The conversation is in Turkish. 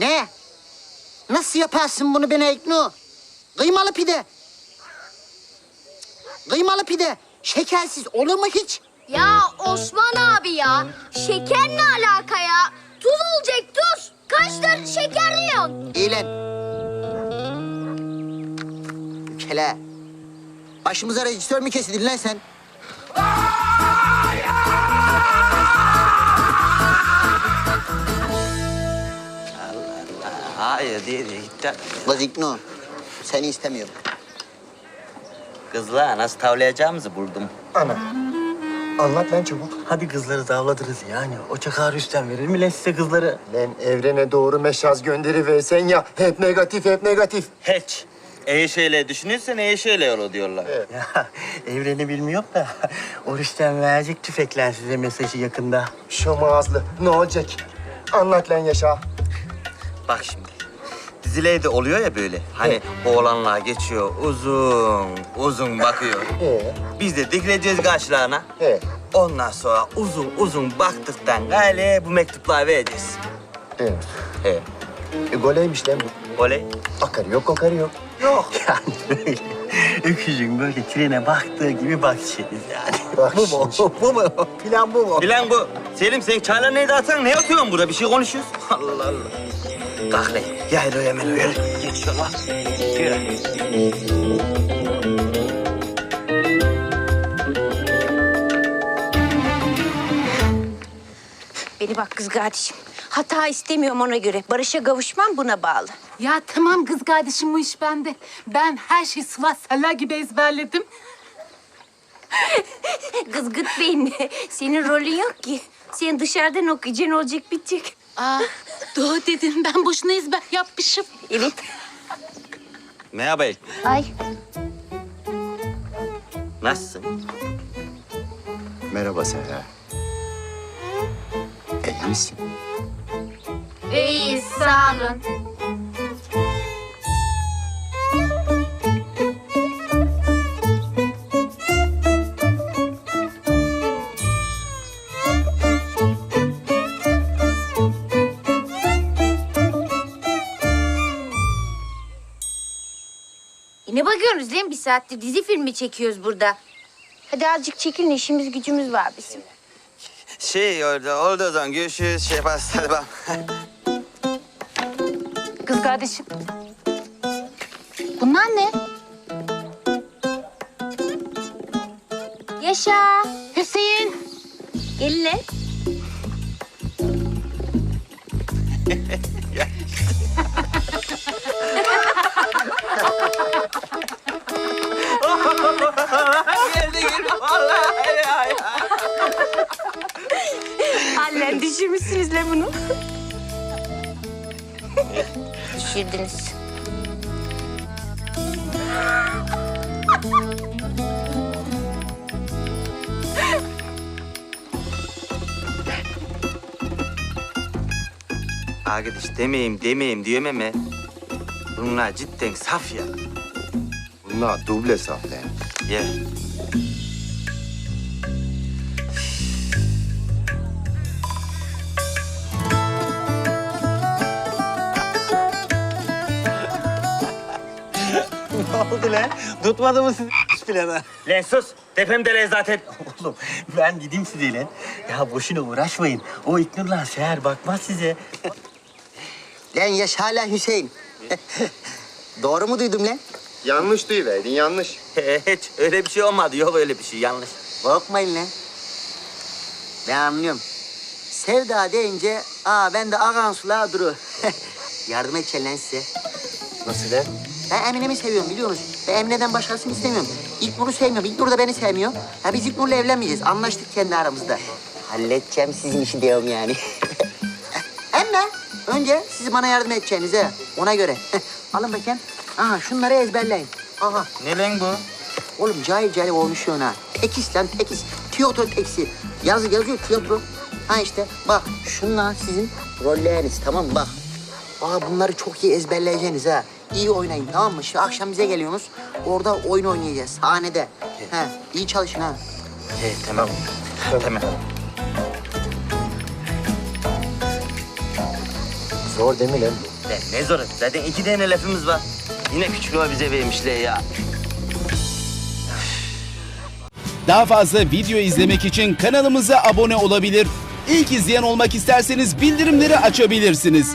Ne? Nasıl yaparsın bunu bana İknu? Kıymalı pide. Kıymalı pide. Şekersiz olur mu hiç? Ya Osman abi ya. Şeker ne alaka ya? Tuz olacak tuz. Kaçtır şekerliyorsun. İyi lan. Kele. Başımıza rejisör mü kesildin lan sen? Hayır diye diye gitti. Kız İknu. Seni istemiyorum. Kızla nasıl tavlayacağımızı buldum. Ana. Anlat lan çabuk. Hadi kızları tavladınız yani. O çakar üstten verir mi lan size kızları? Lan evrene doğru meşaz gönderi versen ya. Hep negatif, hep negatif. Hiç. İyi şeyler düşünürsen iyi şeyler olur diyorlar. Ya evreni bilmiyorum da o Rüstem verecek tüfekler size mesajı yakında. Şom ağızlı. Ne olacak? Anlat lan yaşa. Bak şimdi. Dizilerde oluyor ya böyle. Hani oğlanlar geçiyor uzun uzun bakıyor. Ee, Biz de dikileceğiz karşılarına. ee, Ondan sonra uzun uzun baktıktan gale bu mektupları vereceğiz. ee. He. E, goleymiş lan bu. Oley. Akarı yok, kokarı yok. Yok. Yani böyle öküzün böyle trene baktığı gibi bakacaksınız yani. Bak bu mu? bu mu? Plan bu mu? Bilen bu. Selim sen çaylar neydi atan? Ne yapıyorsun burada? Bir şey konuşuyoruz. Allah Allah. Kalk lan. Gel o hemen öyle. Geç yola. Yürü. Beni bak kız kardeşim. Hata istemiyorum ona göre. Barış'a kavuşmam buna bağlı. Ya tamam kız kardeşim bu iş bende. Ben her şeyi Sıla Sala gibi ezberledim. Kız gıt beyinli. Senin rolün yok ki. Sen dışarıdan okuyacaksın olacak bitecek. Aa, doğru dedin. Ben boşuna ezber yapmışım. Evet. Merhaba İlk. Ay. Nasılsın? Merhaba Serra. İyi misin? İyi sağ olun. E ne bakıyorsunuz lan bir saattir dizi filmi çekiyoruz burada. Hadi azıcık çekilin işimiz gücümüz var bizim. Şey oldu, oldu o zaman. Görüşürüz. Şey yaparız. Hadi bak. Kız kardeşim. Bunlar ne? Yaşa. Hüseyin. Gelin lan. Lan bunu. Düşürdünüz. Arkadaş demeyeyim demeyeyim diyorum ama bunlar cidden saf ya. Bunlar duble saf lan. Ya. Oldu lan? Tutmadı mı sizi planı? Lan sus. Tepemdeler zaten. Oğlum ben dedim size lan. Ya boşuna uğraşmayın. O İknurlar seher bakmaz size. Lan yaşa lan Hüseyin. Doğru mu duydum lan? Yanlış duyuverdin, yanlış. Hiç öyle bir şey olmadı. Yok öyle bir şey. Yanlış. Korkmayın lan. Ben anlıyorum. Sevda deyince, aa ben de akan sulağa duru. Yardım edeceğim lan size. Nasıl lan? Ben Emine'mi seviyorum biliyorsunuz. Ben Emine'den başkasını istemiyorum. İlknur'u sevmiyorum. İlknur da beni sevmiyor. Ha biz İlknur'la evlenmeyeceğiz. Anlaştık kendi aramızda. Halledeceğim sizin işi diyorum yani. Ama önce siz bana yardım edeceğiniz ha. Ona göre. Alın bakayım. Aha şunları ezberleyin. Aha. Ne lan bu? Oğlum cahil cahil olmuşsun ha. Tekis lan tekis. Tiyatro tekisi. Yazı yazıyor tiyatro. Ha işte bak şunlar sizin rolleriniz tamam mı bak. Aa bunları çok iyi ezberleyeceksiniz ha. İyi oynayın tamam mı? Şu akşam bize geliyorsunuz. Orada oyun oynayacağız sahnede. Ha iyi çalışın ha. He, tamam. Tamam. Zor değil mi lan bu? Lan ne zoru? Zaten iki tane lafımız var. Yine küçük o bize vermişler ya. Daha fazla video izlemek için kanalımıza abone olabilir. İlk izleyen olmak isterseniz bildirimleri açabilirsiniz.